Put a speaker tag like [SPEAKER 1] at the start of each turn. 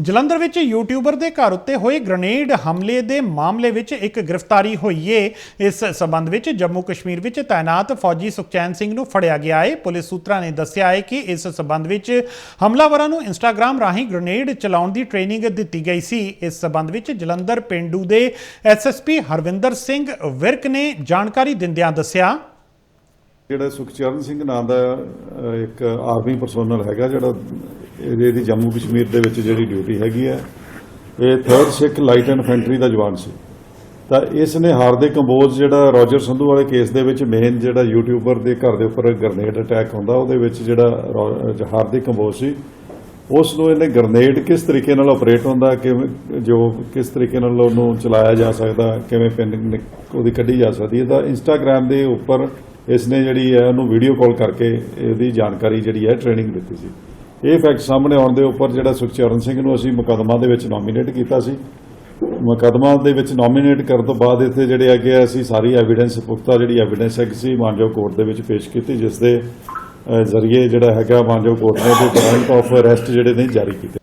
[SPEAKER 1] ਜਲੰਧਰ ਵਿੱਚ ਯੂਟਿਊਬਰ ਦੇ ਘਰ ਉੱਤੇ ਹੋਏ ਗ੍ਰਨੇਡ ਹਮਲੇ ਦੇ ਮਾਮਲੇ ਵਿੱਚ ਇੱਕ ਗ੍ਰਿਫਤਾਰੀ ਹੋਈ ਏ। ਇਸ ਸਬੰਧ ਵਿੱਚ ਜੰਮੂ ਕਸ਼ਮੀਰ ਵਿੱਚ ਤਾਇਨਾਤ ਫੌਜੀ ਸੁਖਚੈਨ ਸਿੰਘ ਨੂੰ ਫੜਿਆ ਗਿਆ ਏ। ਪੁਲਿਸ ਸੂਤਰਾਂ ਨੇ ਦੱਸਿਆ ਹੈ ਕਿ ਇਸ ਸਬੰਧ ਵਿੱਚ ਹਮਲਾਵਰਾਂ ਨੂੰ ਇੰਸਟਾਗ੍ਰam ਰਾਹੀਂ ਗ੍ਰਨੇਡ ਚਲਾਉਣ ਦੀ ਟ੍ਰੇਨਿੰਗ ਦਿੱਤੀ ਗਈ ਸੀ। ਇਸ ਸਬੰਧ ਵਿੱਚ ਜਲੰਧਰ ਪਿੰਡੂ ਦੇ ਐਸਐਸਪੀ ਹਰਵਿੰਦਰ ਸਿੰਘ ਵਿਰਕ ਨੇ ਜਾਣਕਾਰੀ ਦਿੰਦਿਆਂ ਦੱਸਿਆ।
[SPEAKER 2] ਜਿਹੜਾ ਸੁਖਚਰਨ ਸਿੰਘ ਨਾਂ ਦਾ ਇੱਕ ਆਰਮੀ ਪਰਸੋਨਲ ਹੈਗਾ ਜਿਹੜਾ ਇਹਦੀ ਇਹਦੀ ਜੰਮੂ ਕਸ਼ਮੀਰ ਦੇ ਵਿੱਚ ਜਿਹੜੀ ਡਿਊਟੀ ਹੈਗੀ ਹੈ ਇਹ 3rd ਸਿੱਖ ਲਾਈਟ ਇਨਫੈਂਟਰੀ ਦਾ ਜਵਾਨ ਸੀ। ਤਾਂ ਇਸ ਨੇ ਹਾਰਦਿਕ ਕੰਬੋਜ ਜਿਹੜਾ ਰੋਜਰ ਸੰਧੂ ਵਾਲੇ ਕੇਸ ਦੇ ਵਿੱਚ ਮੇਨ ਜਿਹੜਾ ਯੂਟਿਊਬਰ ਦੇ ਘਰ ਦੇ ਉੱਪਰ ਗ੍ਰਨੇਡ ਅਟੈਕ ਹੁੰਦਾ, ਉਹਦੇ ਵਿੱਚ ਜਿਹੜਾ ਰੋ- ਹਾਰਦਿਕ ਕੰਬੋਜ ਸੀ। ਉਸ ਨੂੰ ਇਹਨੇ ਗ੍ਰਨੇਡ ਕਿਸ ਤਰੀਕੇ ਨਾਲ ਆਪਰੇਟ ਹੁੰਦਾ, ਕਿਵੇਂ, ਜੋ ਕਿਸ ਤਰੀਕੇ ਨਾਲ ਉਹਨੂੰ ਚਲਾਇਆ ਜਾ ਸਕਦਾ, ਕਿਵੇਂ ਪਿੰਨ ਨਿਕ- ਉਹਦੀ ਕੱਢੀ ਜਾ ਸਕਦੀ ਹੈ। ਤਾਂ ਇੰਸਟਾਗ੍ਰam ਦੇ ਉੱਪਰ ਇਸ ਨੇ ਜਿਹੜੀ ਹੈ, ਉਹਨੂੰ ਵੀਡੀਓ ਕਾਲ ਕਰਕੇ ਇਹਦੀ ਜਾਣਕਾਰੀ ਜਿਹੜੀ ਹੈ ਟ੍ਰੇਨਿੰਗ ਦਿੱਤੀ ਸੀ। ਇਹ ਫੈਕਟ ਸਾਹਮਣੇ ਆਉਣ ਦੇ ਉੱਪਰ ਜਿਹੜਾ ਸੁਖਚਰਨ ਸਿੰਘ ਨੂੰ ਅਸੀਂ ਮੁਕੱਦਮਾ ਦੇ ਵਿੱਚ ਨੋਮੀਨੇਟ ਕੀਤਾ ਸੀ। ਮੁਕੱਦਮਾ ਦੇ ਵਿੱਚ ਨੋਮੀਨੇਟ ਕਰਨ ਤੋਂ ਬਾਅਦ ਇੱਥੇ ਜਿਹੜੇ ਹੈਗੇ ਆ, ਅਸੀਂ ਸਾਰੀ ਐਵੀਡੈਂਸ ਪੁਖਤਾ ਜਿਹੜੀ ਐਵੀਡੈਂਸ ਹੈਗੀ ਸੀ ਮਾਨਜੋ ਕੋਰਟ ਦੇ ਵਿੱਚ ਪੇਸ਼ ਕੀਤੀ ਜਿਸ ਦੇ ਜ਼ਰੀਏ ਜਿਹੜਾ ਹੈਗਾ ਮਾਨਜੋ ਕੋਰਟ ਨੇ ਤੇ ਵਾਰੰਟ ਆਫ ਅਰੈਸਟ ਜਿਹੜੇ ਨੇ ਜਾਰੀ ਕੀਤੇ।